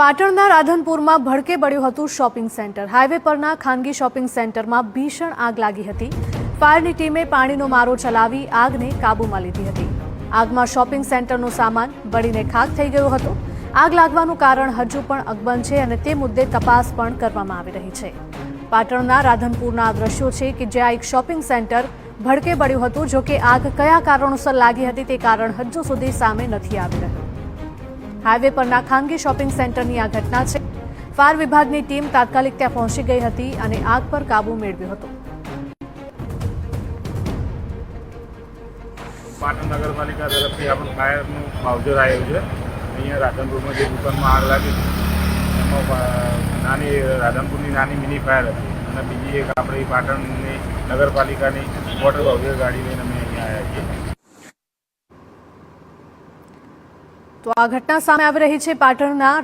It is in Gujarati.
પાટણના રાધનપુરમાં ભડકે બળ્યું હતું શોપિંગ સેન્ટર. હાઈવે પરના ખાનગી શોપિંગ સેન્ટરમાં ભીષણ આગ લાગી હતી. ફાયરની ટીમે પાણીનો મારો ચલાવી આગને કાબૂમાં લીધી હતી. આગમાં શોપિંગ સેન્ટરનો સામાન બળીને ખાક થઈ ગયો હતો. આગ લાગવાનું કારણ હજુ પણ અકબંધ છે અને તે મુદ્દે તપાસ પણ કરવામાં આવી રહી છે. પાટણના રાધનપુરના દ્રશ્યો છે કે જ્યાં એક શોપિંગ સેન્ટર ભડકે બળ્યું હતું જો કે આગ કયા કારણોસર લાગી હતી તે કારણ હજુ સુધી સામે નથી આવી રહ્યું. હાઈવે પરના ખાનગી શોપિંગ સેન્ટરની આ ઘટના છે. ફાયર વિભાગની ટીમ તાત્કાલિક ત્યાં પહોંચી ગઈ હતી અને આગ પર કાબૂ મેળવ્યો હતો. પાટણ નગરપાલિકા તરફથી આપણું ફાયરનું માવજર આવ્યું છે. અહીંયા રાધનપુરમાં જે દુકાનમાં આગ લાગી એમાં નાની, રાધનપુરની નાની મિની ફાયર હતી. અને બીજી એક આપણી પાટણની નગરપાલિકાની મોટર બાઉઝર ગાડી લઈને અમે અહીંયા આવ્યા છીએ. તો આ ઘટના સામે આવી રહી છે. પાટણના